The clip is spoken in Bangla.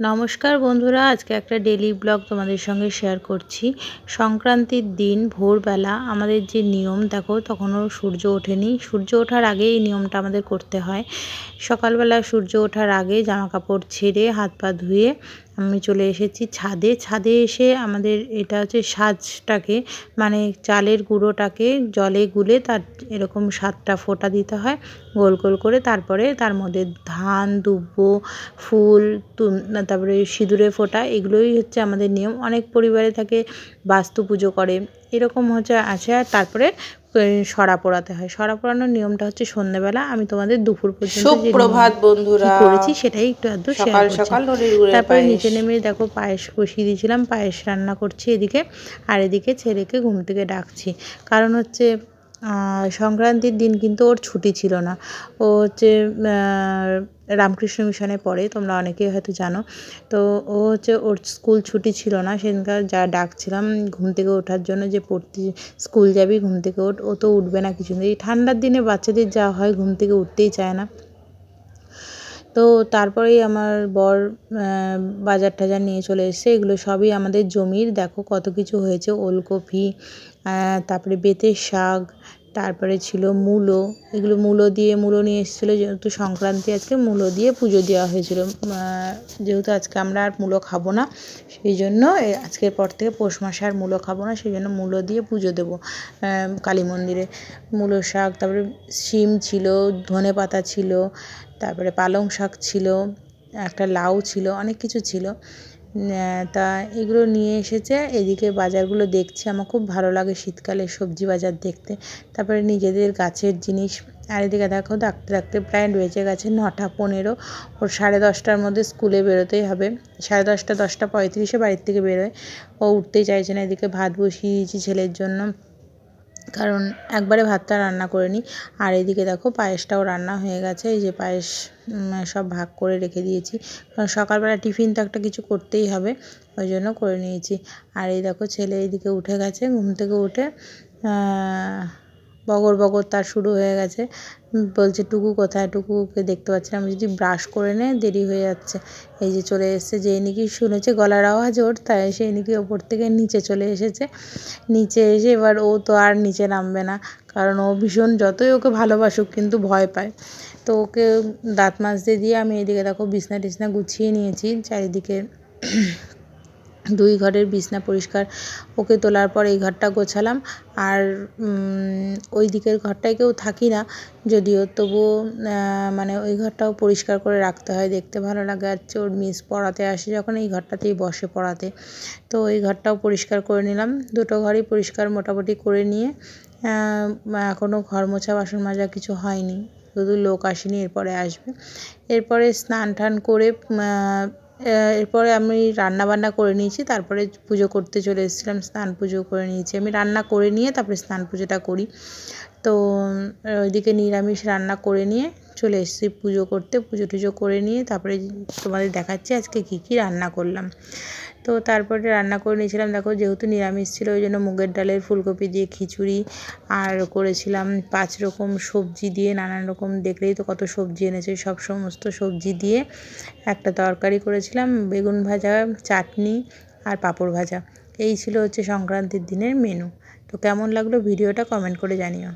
নমস্কার বন্ধুরা, আজকে একটা ডেলি ব্লগ তোমাদের সঙ্গে শেয়ার করছি। সংক্রান্তির দিন, ভোরবেলা আমাদের যে নিয়ম, দেখো তখনও সূর্য ওঠেনি। সূর্য ওঠার আগে এই নিয়মটা আমাদের করতে হয়। সকালবেলা সূর্য ওঠার আগে জামা কাপড় ছেড়ে হাত পা ধুয়ে আমি চলে এসেছি ছাদে। ছাদে এসে আমাদের এটা হচ্ছে সাজটাকে মানে চালের গুঁড়োটাকে জলে গুলে তার এরকম সাতটা ফোঁটা দিতে হয়, গোল গোল করে। তারপরে তার মধ্যে ধান, দুব্বো, ফুল তারপরে সিঁদুরে ফোঁটা, এগুলোই হচ্ছে আমাদের নিয়ম। অনেক পরিবারে থাকে বাস্তু পুজো করে। এরকম হচ্ছে, আছে। আর তারপরে সরা পোড়াতে হয়। সরা পোড়ানোর নিয়মটা হচ্ছে সন্ধ্যেবেলা আমি তোমাদের দুপুর পর্যন্ত সুপ্রভাত বন্ধুরা। করেছি সেটাই একটু আধটু সকাল সকাল তারপরে নিচে নেমে দেখো পায়েস বসিয়ে দিয়েছিলাম পায়েস রান্না করছি এদিকে। আর এদিকে ছেলেকে ঘুম থেকে ডাকছি। কারণ হচ্ছে সংক্রান্তির দিন কিন্তু ওর ছুটি ছিল না। ও হচ্ছে রামকৃষ্ণ মিশনে পড়ে, তোমরা অনেকেই হয়তো জানো। তো ও হচ্ছে ওর স্কুল ছুটি ছিল না, সেদিনকার যা ডাকছিলাম, ঘুম থেকে ওঠার জন্য যে পড়তে স্কুল যাবি, ঘুম থেকে ওঠ। ও তো উঠবে না কিছু এই ঠান্ডার দিনে বাচ্চাদের যা হয়, ঘুম থেকে উঠতেই চায় না। তো তারপরেই আমার বর বাজার টাজার নিয়ে চলে এসেছে। এগুলো সবই আমাদের জমির। দেখো কত কিছু হয়েছে। ওলকপি তারপরে বেতের শাক তারপরে ছিল মূলো। এগুলো মূলো দিয়ে, মূলো নিয়ে এসেছিল যেহেতু সংক্রান্তি আজকে, মূলো দিয়ে পুজো দেওয়া হয়েছিল। যেহেতু আজকে আমরা আর মূলো খাব না, সেই জন্য আজকের পর থেকে পৌষ মাসে আর মূলো খাব না, সেই জন্য মূলো দিয়ে পুজো দেবো কালী মন্দিরে। মূলো শাক, তারপরে শিম ছিল, ধনে পাতা ছিল, তারপরে পালং শাক ছিল, একটা লাউ ছিল, অনেক কিছু ছিল। তা এগুলো নিয়ে এসেছে। এদিকে বাজারগুলো দেখছি, আমার খুব ভালো লাগে শীতকালে সবজি বাজার দেখতে। তারপরে নিজেদের গাছের জিনিস। আর এদিকে দেখো, ডাকতে ডাকতে প্রায় বেজে গেছে নটা পনেরো। ওর সাড়ে দশটার মধ্যে স্কুলে বেরোতেই হবে। সাড়ে দশটা দশটা পঁয়ত্রিশে বাড়ির থেকে বেরোয়। ও উঠতেই চাইছে না, এদিকে ভাত বসিয়ে দিয়েছি ছেলের জন্য। কারণ একবারে ভাতটা রান্না করে নিই। আর এদিকে দেখো পায়েসটাও রান্না হয়ে গেছে। এই যে পায়েস সব ভাগ করে রেখে দিয়েছি। কারণ সকালবেলা টিফিন তো একটা কিছু করতেই হবে, ওই জন্য করে নিয়েছি। আর এই দেখো ছেলে এইদিকে উঠে গেছে, ঘুম থেকে উঠে বগর বগর তার শুরু হয়ে গেছে। বলছে, টুকু কোথায়? টুকুকে দেখতে পাচ্ছি আমি যদি ব্রাশ করে নে, দেরি হয়ে যাচ্ছে। এই যে চলে এসেছে যেই নাকি শুনেছে গলার আওয়াজ ওর, তাই সেই নাকি ওপর থেকে নিচে চলে এসেছে। নিচে এসে এবার ও তো আর নিচে নামবে না, কারণ ও ভীষণ যতই ওকে ভালোবাসুক কিন্তু ভয় পায়। তো ওকে দাঁত মাজতে দিয়ে আমি এদিকে দেখো বিছনা টিছনা গুছিয়ে নিয়েছি, চারিদিকে দুই ঘরের বিছনা পরিষ্কার ওকে তোলার পর এই ঘরটা গোছালাম। আর ওই দিকের ঘরটায় কেউ থাকি না, যদিও তবুও মানে ওই ঘরটাও পরিষ্কার করে রাখতে হয়, দেখতে ভালো লাগে। আর ওর মিস পড়াতে আসে যখন এই ঘরটাতেই বসে পড়াতে। তো ওই ঘরটাও পরিষ্কার করে নিলাম। দুটো ঘরই পরিষ্কার মোটামুটি করে নিয়ে এখনও ঘর মোছা, বাসন মাজা কিছু হয়নি। শুধু লোক আসেনি, এরপরে আসবে। এরপরে স্নান টান করে এরপরে আমি রান্না বান্না করে নিয়েছি, তারপরে পুজো করতে চলে এসেছিলাম, স্নান পুজো করে নিয়েছি। আমি রান্না করে নিয়ে তারপরে স্নান পুজোটা করি। তো ওইদিকে নিরামিষ রান্না করে নিয়ে চলে এসেছি পুজো করতে, পুজো টুজো করে নিয়ে তারপরে তোমাদের দেখাচ্ছি আজকে কী কী রান্না করলাম। তো তারপরে রান্না করে নিয়েছিলাম, দেখো যেহেতু নিরামিষ ছিল, ওই জন্য মুগের ডালের ফুলকপি দিয়ে খিচুড়ি আর করেছিলাম পাঁচ রকম সবজি দিয়ে নানান রকম। দেখলেই তো কত সবজি এনেছে, সব সমস্ত সবজি দিয়ে একটা তরকারি করেছিলাম, বেগুন ভাজা, চাটনি আর পাঁপড় ভাজা। এই ছিল হচ্ছে সংক্রান্তির দিনের মেনু তো কেমন লাগল ভিডিওটা কমেন্ট করে জানিও।